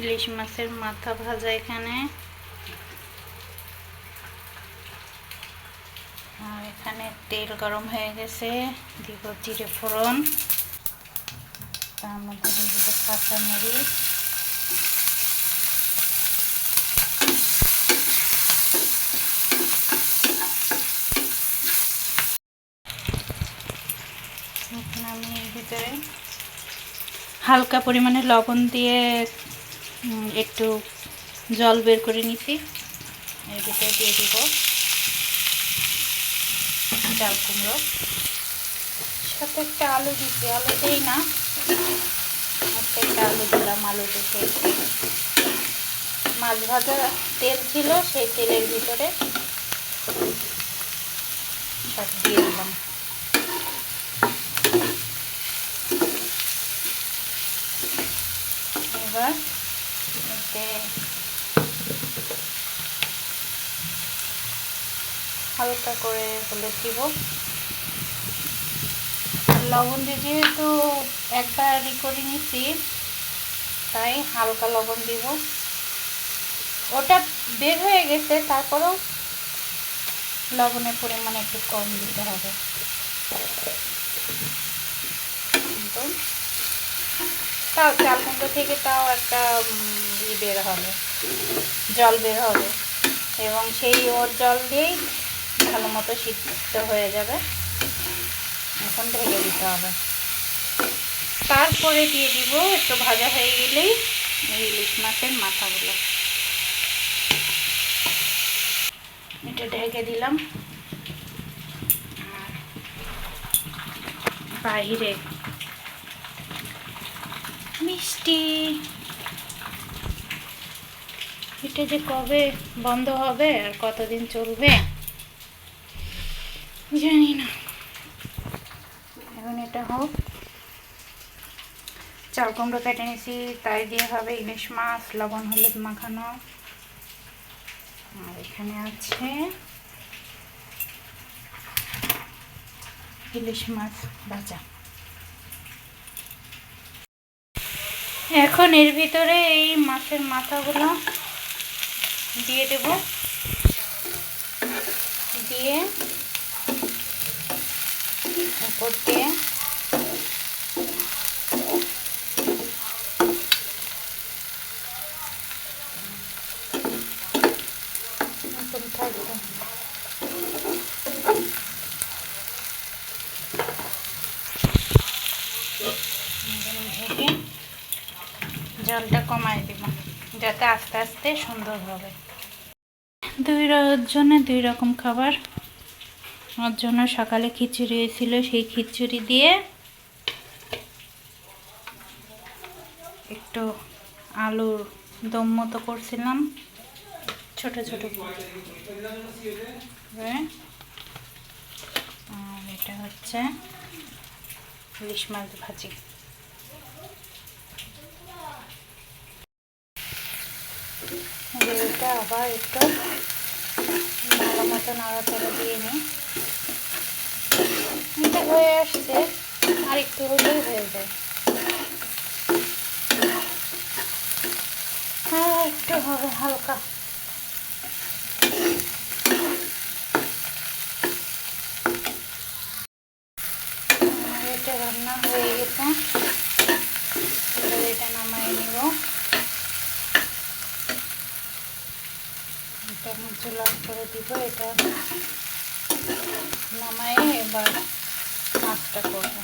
ইলিশ মাছের মাথা ভাজা এখানে। আর এখানে তেল গরম হয়ে গেছে, দিব জিরে ফোড়ন, তার মধ্যে দিয়ে দিব কাঁচামরিচ এখন আমি ভিতরে। হালকা পরিমাণে লবণ দিয়ে একটু জল বের করে নিছি ভিতরে দিয়ে দিব। চাল কুমড়ো। সাথে একটা আলু দিচ্ছি। আলু দেই না। একটা আলু দিলাম, আলু দেখে মাছ ভাজা তেল ছিল সেই তেলের ভিতরে সব দিয়ে দিলাম। এবার এতে হালকা করে হলুদ দিব লবণ দিয়ে যেহেতু একবার ই করে নিছি তাই হালকা লবণ দিব ওটা বের হয়ে গেছে তারপরেও লবণের পরিমাণ একটু কম দিতে হবে তাও চাল কুমড়ো থেকে তাও একটা ই বের হবে, জল বের হবে। এবং সেই ওর জল দিয়েই ভালো মতো সিদ্ধ হয়ে যাবে। এখন ঢেকে দিতে হবে। তারপরে দিয়ে দিব, একটু ভাজা হয়ে গেলেই ইলিশ মাছের মাথাগুলো। এটা ঢেকে দিলাম। বাইরে মিষ্টি। এটা যে কবে বন্ধ হবে আর কতদিন চলবে, জানি না। এখন এটা হোক। চাল, কুমড়ো কেটে নিয়েছি, তাই দিয়ে হবে ইলিশ মাছ, লবণ, হলুদ মাখানো। আর এখানে আছে ইলিশ মাছ ভাজা। এখন এর ভিতরে এই মাছের মাথাগুলো দিয়ে দেব। দিয়ে উপর দিয়ে নতুন থাকবে ঢেকে জলটা কমাই দিব যাতে আস্তে আস্তে সুন্দর হবে। দুই র- জনে দুই রকম খাবার। ওর জন্য সকালে খিচুড়ি হয়েছিল, সেই খিচুড়ি দিয়ে একটু আলুর দম মতো করছিলাম। ছোট ছোট আর এটা হচ্ছে ইলিশ মাছ ভাজি। এটা আবার একটু ভালো মতো নাড়াচাড়া দিয়ে নিই হয়ে আসছে আর একটু হলেই হয়ে যায় হ্যাঁ একটু হবে হালকা এটা রান্না হয়ে গেছে এটা নামাই নিব আমি চুলা করে দিব, এটা নামাই এবার মাছটা করব।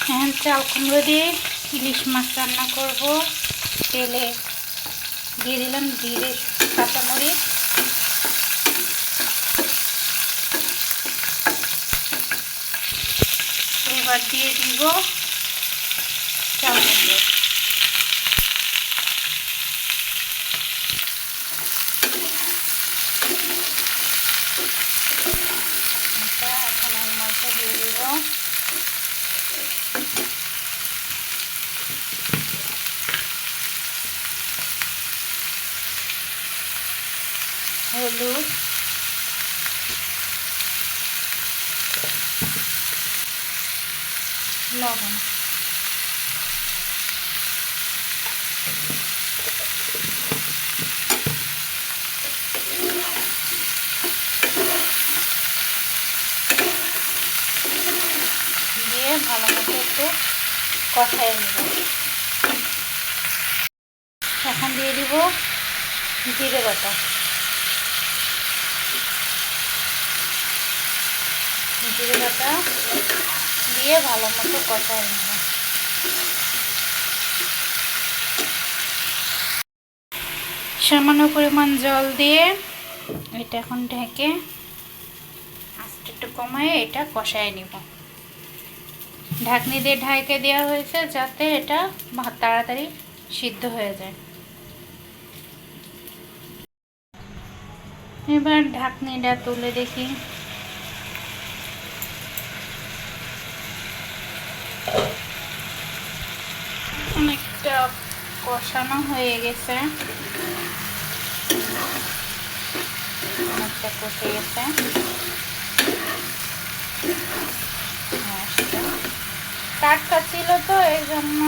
এখন চাল কুমড়ো দিয়ে ইলিশ মাছ রান্না করব। তেলে দিয়ে দিলাম জিরে কাঁচামরিচ। এবার দিয়ে দিব চাল কুমড়ো। হলুদ। লবণ। দিয়ে ভালো মতো একটু কষাই নেব। এখন দিয়ে দিব জিরে বাটা। জিরে দিয়ে ভালো মতো কষাই নেব। সামান্য পরিমাণ জল দিয়ে এটা এখন ঢেকে আস্তে একটু কমায় এটা কষায় নিব। ঢাকনি দিয়ে ঢাকে দেওয়া হয়েছে যাতে এটা তাড়াতাড়ি সিদ্ধ হয়ে যায়। এবার ঢাকনিটা তুলে দেখি অনেকটা কষানো হয়ে গেছে। অনেকটা কষে গেছে। টাটকা ছিল তো, এই জন্য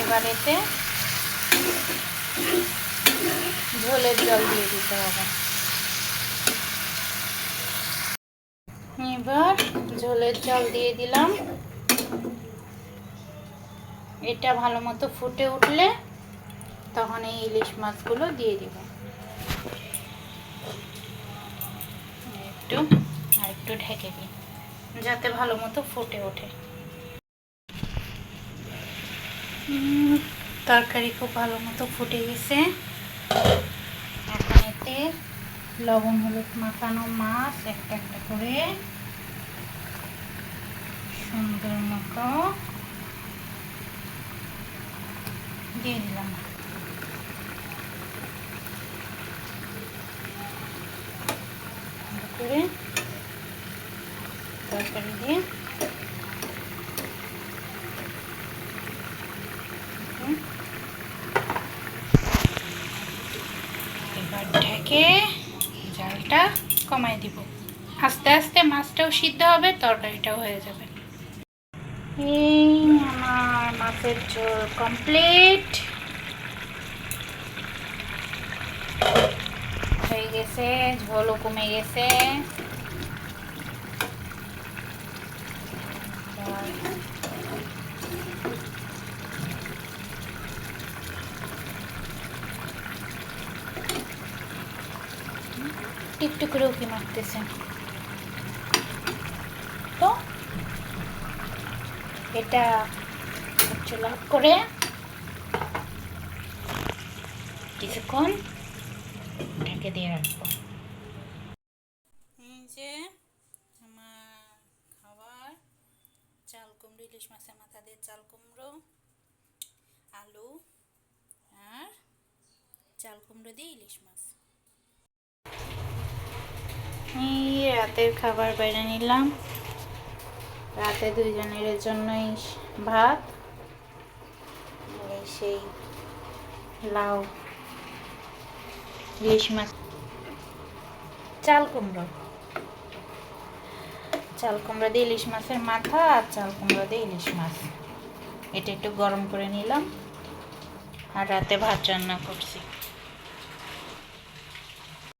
এবারেতে ঝোলের জল দিয়ে দিতে হবে। এবার ঝোলের জল দিয়ে দিলাম। এটা ভালো মতো ফুটে উঠলে তখন এই ইলিশ মাছগুলো দিয়ে দিব। একটু, আর একটু ঢেকে দিই, যাতে ভালো মতো ফুটে ওঠে। তরকারি খুব ভালো মতো ফুটে গেছে। এখন এতে লবণ, হলুদ মাখানো মাছ একটা একটা করে সুন্দর মতো দিয়ে দিলাম। করে তরকারি দিয়ে ঢেকে জালটা কমাই দিব। আস্তে আস্তে মাছটাও সিদ্ধ হবে, তরকারিটাও হয়ে যাবে। এই মাছের ঝোল কমপ্লিট হয়ে গেছে ঝোলও কমে গেছে। একটু করে উকি মারতেছে তো এটা চুলা করে কিছুক্ষণ ঢেকে দিয়ে রাখব। এই যে আমার খাবার চাল কুমড়ো ইলিশ মাছের মাথা দিয়ে চাল কুমড়ো আলু আর চাল কুমড়ো দিয়ে ইলিশ মাছ। এই রাতের খাবার বেড়ে নিলাম। রাতে দুইজনের জন্যই ভাত। সেই লাউ, ইলিশ মাছ। চাল কুমড়ো। চাল কুমড়া দিয়ে ইলিশ মাছের মাথা আর চাল কুমড়া দিয়ে ইলিশ মাছ। এটা একটু গরম করে নিলাম। আর রাতে ভাত রান্না করছি।